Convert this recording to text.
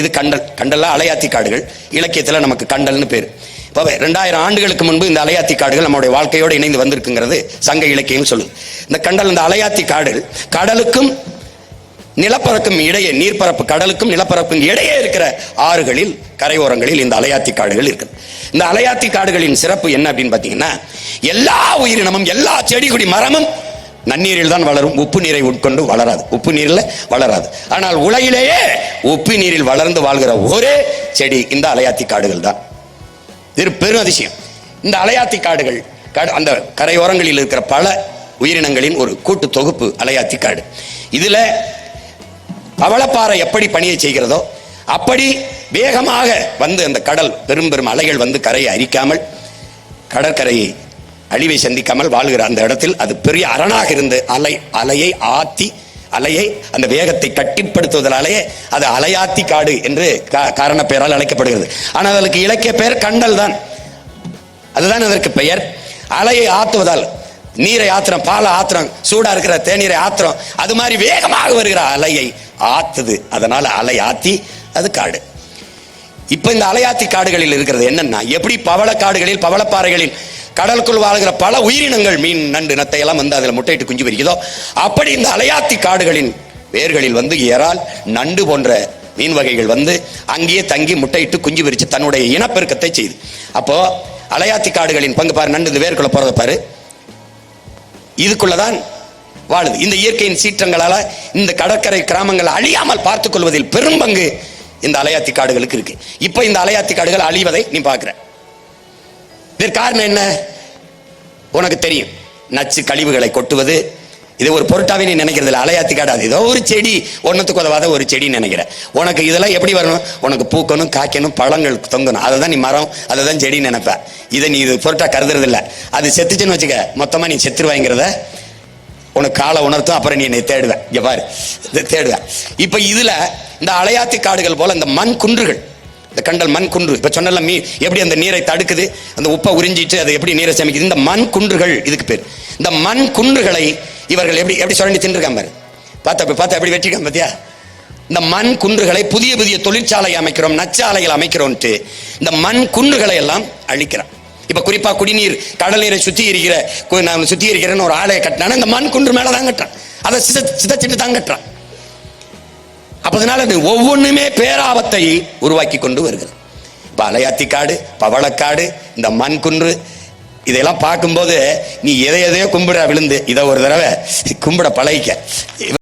இது கண்டல். கண்டல்ல அலையாத்தி காடுகள். இலக்கியத்தில் நமக்கு கண்டல்னு பேர். இப்போ ரெண்டாயிரம் ஆண்டுகளுக்கு முன்பு இந்த அலையாத்தி காடுகள் நம்முடைய வாழ்க்கையோடு இணைந்து வந்திருக்குங்கிறது சங்க இலக்கியம் சொல்லுது. இந்த கண்டல் இந்த அலையாத்தி காடுகள் கடலுக்கும் நிலப்பரப்புக்கும் இடையே நீர்ப்பரப்பு கடலுக்கும் நிலப்பரப்புக்கும் இடையே இருக்கிற ஆறுகளில் கரையோரங்களில் இந்த அலையாத்தி காடுகள் இருக்குது. இந்த அலையாத்தி காடுகளின் சிறப்பு என்ன அப்படின்னு பார்த்தீங்கன்னா எல்லா உயிரினமும் எல்லா செடி கொடி மரமும் நன்னீரில் தான் வளரும் உப்பு நீரை உட்கொண்டு வளராது. உப்பு நீரில் வளராது. ஆனால் உலகிலேயே உப்பு நீரில் வளர்ந்து வாழ்கிற ஒரே செடி இந்த அலையாத்தி காடுகள் தான். இது பெரும் அதிசயம். இந்த அலையாத்தி காடுகள் அந்த கரையோரங்களில் இருக்கிற பல உயிரினங்களின் ஒரு கூட்டு தொகுப்பு அலையாத்தி காடு. இதில் பவளப்பாறை எப்படி பணியை செய்கிறதோ அப்படி வேகமாக வந்து அந்த கடல் பெரும் பெரும் அலைகள் வந்து கரையை அரிக்காமல் கடற்கரையை அழிவை சந்திக்காமல் வாழ்கிற அந்த இடத்தில் அது பெரிய அரணாக இருந்து அலை அலையை ஆத்தி அலையை அந்த வேகத்தை கட்டிப்படுத்துவதாலேயே அது அலையாத்தி காடு என்று காரண பெயரால் அழைக்கப்படுகிறது. ஆனால் அதற்கு இலக்கிய பெயர் கண்டல் தான். அதுதான் அதற்கு பெயர். அலையை ஆத்துவதால் நீரை ஆத்திரம் பாலை ஆத்திரம் சூடா இருக்கிற தேநீரை ஆத்திரம் அது மாதிரி வேகமாக வருகிற அலையை ஆத்துது. அதனால அலை ஆத்தி அது காடு. இப்ப இந்த அலையாத்தி காடுகளில் இருக்கிறது என்னன்னா எப்படி பவள காடுகளில் பவளப்பாறைகளில் கடலுக்குள் வாழ்கிற பல உயிரினங்கள் மீன் நண்டு நத்தை எல்லாம் வந்து அதில் முட்டையிட்டு குஞ்சு பொரிக்குதோ? அப்படி இந்த அலையாத்தி காடுகளின் வேர்களில் வந்து இறால் நண்டு போன்ற மீன் வகைகள் வந்து அங்கேயே தங்கி முட்டையிட்டு குஞ்சு விரித்து தன்னுடைய இனப்பெருக்கத்தை செய்யுது அப்போ அலையாத்தி காடுகளின் பங்கு பாரு நண்டு இந்த வேர்க்குள்ள போறத பாரு. இதுக்குள்ளதான் வாழுது. இந்த இயற்கையின் சீற்றங்களால இந்த கடற்கரை கிராமங்கள் அழியாமல் பார்த்துக் கொள்வதில் இந்த அலையாத்தி காடுகளுக்கு இருக்கு. இப்ப இந்த அலையாத்தி காடுகள் அழிவதை நீ பார்க்கிற. இதற்கு காரணம் என்ன? உனக்கு தெரியும். நச்சு கழிவுகளை கொட்டுவது இது ஒரு பொருட்டாவே நீ நினைக்கிறது இல்லை அலையாத்தி காடு ஏதோ ஒரு செடி ஒன்றுத்துக்கு உதவாத ஒரு செடின்னு நினைக்கிற. உனக்கு இதெல்லாம் எப்படி வரணும்? உனக்கு பூக்கணும் காய்க்கணும் பழங்கள் தொங்கணும். அதை தான் நீ மரம் அதை தான் செடி நினைப்ப. இதை நீ இது பொருட்டா கருதுறது இல்லை அது செத்துச்சுன்னு வச்சுக்க மொத்தமாக நீ செத்துருவாங்கிறத உனக்கு காலை உணர்த்தும் அப்புறம் நீ என்னை தேடுவேன் இங்கே பாரு இதை தேடுவேன் இப்போ இதில் இந்த அலையாத்தி காடுகள் போல இந்த மண் குன்றுகள் இந்த கண்டல் மண் குன்று. இப்போ சொன்னல மீ எப்படி அந்த நீரை தடுக்குது? அந்த உப்பை உறிஞ்சிட்டு அது எப்படி நீரை சேமிக்குது? இந்த மண் குன்றுகள் இதுக்கு பேர். இந்த மண் குன்றுகளை இவர்கள் எப்படி எப்படி சுரண்டி தின்றுருக்காங்க பாரு. பார்த்தா பார்த்தா எப்படி வெட்டிருக்காங்க பார்த்தியா இந்த மண் குன்றுகளை புதிய புதிய தொழிற்சாலை அமைக்கிறோம் நச்சாலைகள் அமைக்கிறோம்ட்டு இந்த மண் குன்றுகளை எல்லாம் அழிக்கிறான். இப்போ குறிப்பாக குடிநீர் கடல் நீரை இருக்கிற கு- நான் இருக்கிறேன்னு ஒரு ஆலையை கட்டினானா இந்த மண் குன்று மேல தான் கட்டுறான். அதை சித சிதச்சிட்டு தான் கட்டுறான். அதனால அது ஒவ்வொன்றுமே பேராபத்தை உருவாக்கி கொண்டு வருகிறது. இப்போ அலையாத்திக்காடு பவளக்காடு இந்த மண் குன்று இதெல்லாம் பார்க்கும்போது நீ எதை எதையோ கும்பிட விழுந்து. இதை ஒரு தடவை கும்பிட பழகிக்க.